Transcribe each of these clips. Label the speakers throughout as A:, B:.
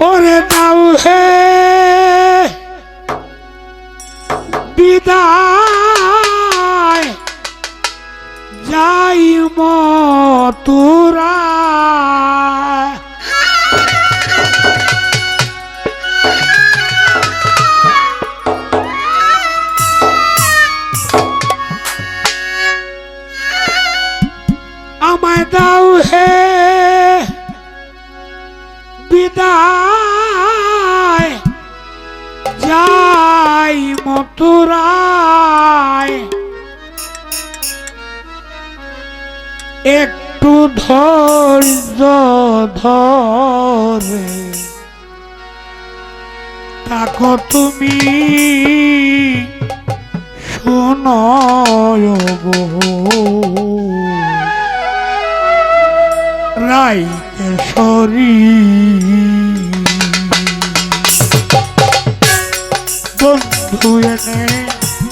A: ওরে দাও হে। বিদায়। যাই মতুরা আমায় দাও হে। বিদায়। যাই মথুরায়। একটু ধৈর্য ধরে। থাকো তুমি শুনয় গো। রাই কেশরী বন্ধু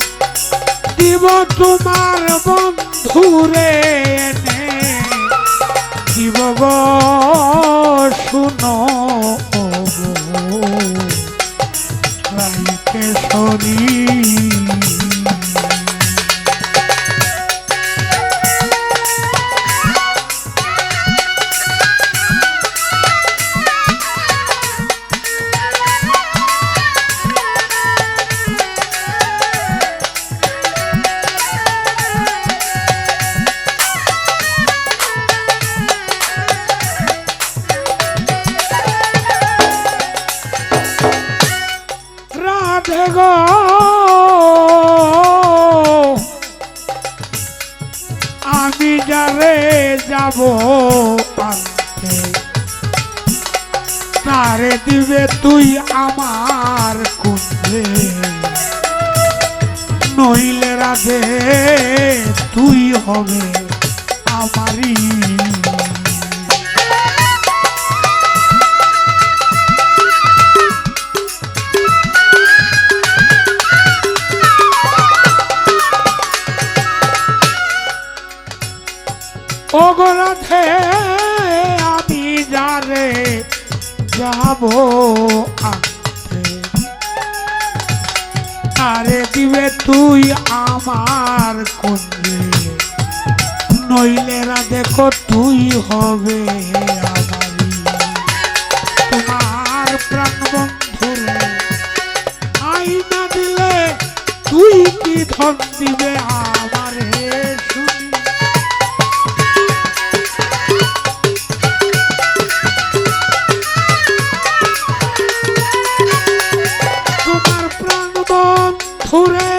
A: দিব তোমার বন্ধুরে এনে। দিব গো শুনো গো। রাই গো। আমি যারে যাব আনতে, তারে দিবে তুই আমার কুঞ্জে নইলে রাধে, তুই হবে আমারই আরে দিবে তুই আমার কুঞ্জে নইলে দেখো তুই হবে তোমার প্রাণ বন্ধুরে আইনা দিলে তুই কি ধন দিবে? বন্ধুরে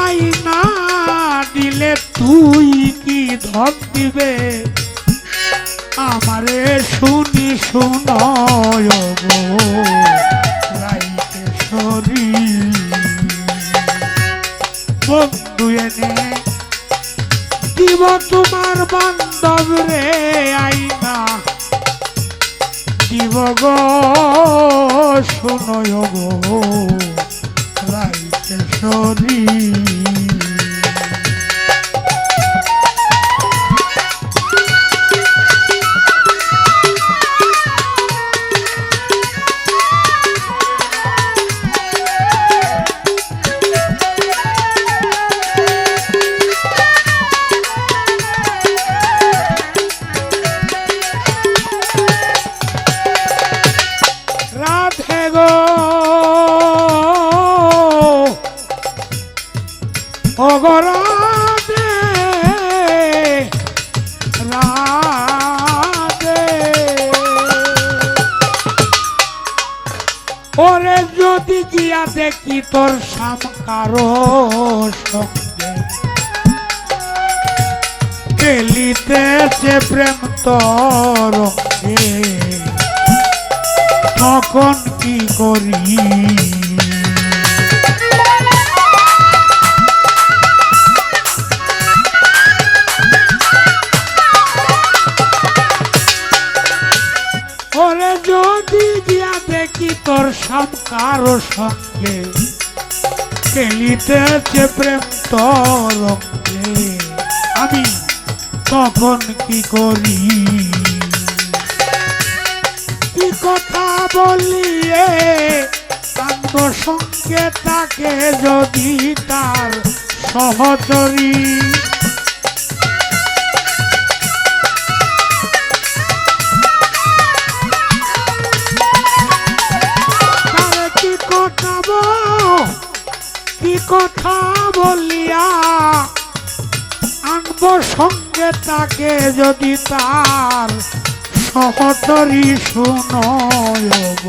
A: আইনা দিলে তুই কি ধন দিবে? আমারে শুনি শুনয় দিব তোমার বান্ধব রে আইনা দিব গো, শুনয় গো। রাইকেশ্বরী রাধে ওরে যদি গিয়া দেখি তোর সামকারো প্রেম তোর তখন কি করি? তোর সামকার সঙ্গে। খেলিতেছে প্রেম তোর। আমি তখন কি করি? কি কথা বলিয়ে কান্দ সঙ্গে তাকে যদি তার সহচরী? কথা বলিয়া আনব সঙ্গে তাকে যদি তার সহতরি শুনয়ব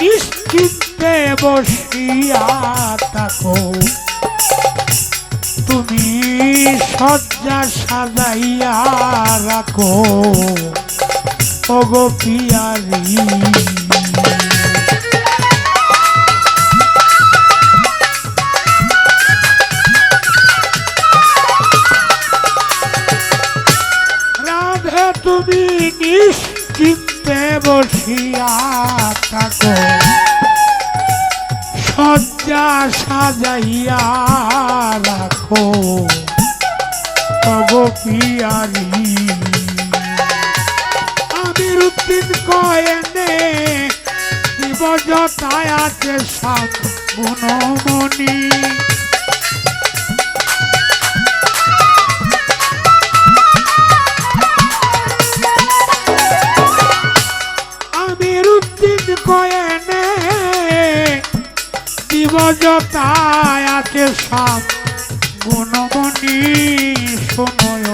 A: নিশ্চিন্তে বসিয়া থাকো। তুমি সজ্জা সাজাইয়া রাখো। ওগো পিয়ারি। বসিয়া থাকো। সজ্জা সাজাইয়া রাখো। তব পিয়ারি। আমির উদ্দিন কয়েনে দিবজতায় আছে সাত গুণমণি। কয়েনে দিবজতায় আছে সাপ। গুণমণি সময়